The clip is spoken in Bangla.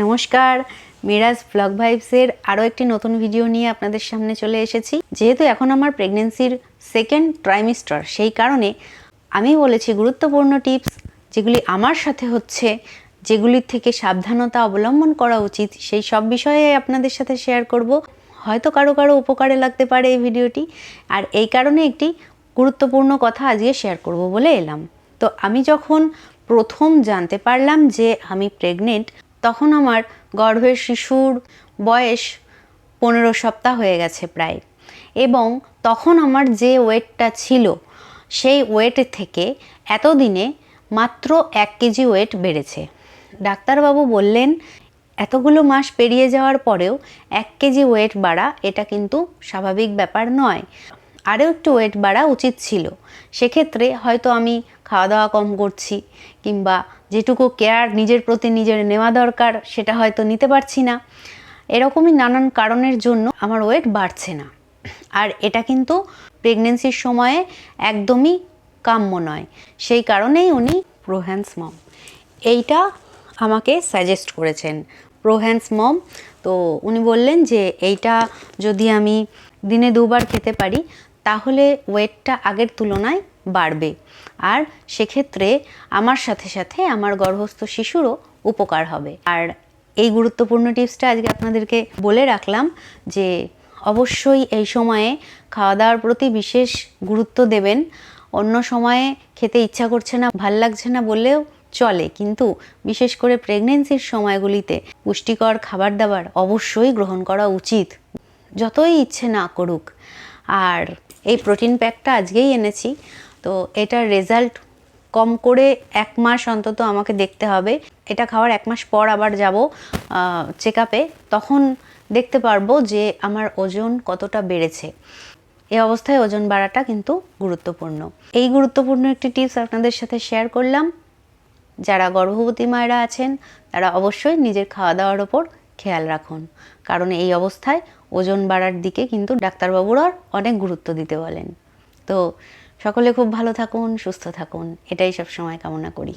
নমস্কার। মিরাজ ব্লগ ভাইবসের আরও একটি নতুন ভিডিও নিয়ে আপনাদের সামনে চলে এসেছি। যেহেতু এখন আমার প্রেগনেন্সির সেকেন্ড ট্রাইমিস্টার সেই কারণে আমি বলেছি গুরুত্বপূর্ণ টিপস যেগুলি আমার সাথে হচ্ছে, যেগুলির থেকে সাবধানতা অবলম্বন করা উচিত, সেই সব বিষয়ে আপনাদের সাথে শেয়ার করব। হয়তো কারও কারও উপকারে লাগতে পারে এই ভিডিওটি আর এই কারণে একটি গুরুত্বপূর্ণ কথা আজকে শেয়ার করব বলে এলাম। তো আমি যখন প্রথম জানতে পারলাম যে আমি প্রেগনেন্ট তখন আমার গর্ভের শিশুর বয়স পনেরো সপ্তাহ হয়ে গেছে প্রায়। এবং তখন আমার যে ওয়েটটা ছিল, সেই ওয়েট থেকে এতদিনে মাত্র এক কেজি ওয়েট বেড়েছে। ডাক্তারবাবু বললেন, এতগুলো মাস পেরিয়ে যাওয়ার পরেও এক কেজি ওয়েট বাড়া এটা কিন্তু স্বাভাবিক ব্যাপার নয়। আরও একটু ওয়েট বাড়া উচিত ছিল। সেক্ষেত্রে হয়তো আমি খাওয়া দাওয়া কম করছি কিংবা যেটুকু কেয়ার নিজের প্রতি নিজের নেওয়া দরকার সেটা হয়তো নিতে পারছি না। এরকমই নানান কারণের জন্য আমার ওয়েট বাড়ছে না। আর এটা কিন্তু প্রেগনেন্সির সময়ে একদমই কাম্য নয়। সেই কারণেই উনি প্রোহ্যান্স মম এইটা আমাকে সাজেস্ট করেছেন প্রোহ্যান্স মম তো উনি বললেন যে এইটা যদি আমি দিনে দুবার খেতে পারি তাহলে ওয়েটটা আগের তুলনায় বাড়বে। আর সেক্ষেত্রে আমার সাথে সাথে আমার গর্ভস্থ শিশুরও উপকার হবে। আর এই গুরুত্বপূর্ণ টিপসটা আজকে আপনাদেরকে বলে রাখলাম যে অবশ্যই এই সময়ে খাওয়া দাওয়ার প্রতি বিশেষ গুরুত্ব দেবেন। অন্য সময়ে খেতে ইচ্ছা করছে না, ভালো লাগছে না বললেও চলে। কিন্তু বিশেষ করে প্রেগনেন্সির সময়গুলিতে পুষ্টিকর খাবার দাবার অবশ্যই গ্রহণ করা উচিত। যতই ইচ্ছে না করুক। আর এই প্রোটিন প্যাকটা আজকেই এনেছি। তো এটার রেজাল্ট কম করে এক মাস অন্তত আমাকে দেখতে হবে। এটা খাওয়ার এক মাস পর আবার যাব চেক আপে তখন দেখতে পারব যে আমার ওজন কতটা বেড়েছে। এই অবস্থায় ওজন বাড়াটা কিন্তু গুরুত্বপূর্ণ। এই গুরুত্বপূর্ণ একটি টিপস আপনাদের সাথে শেয়ার করলাম। যারা গর্ভবতী মায়েরা আছেন, তারা অবশ্যই নিজের খাওয়া দাওয়ার ওপর খেয়াল রাখুন। কারণ এই অবস্থায় ওজন বাড়ার দিকে কিন্তু ডাক্তারবাবুরা অনেক গুরুত্ব দিতে বলেন। তো সকলে খুব ভালো থাকুন, সুস্থ থাকুন। এটাই সব সময় কামনা করি।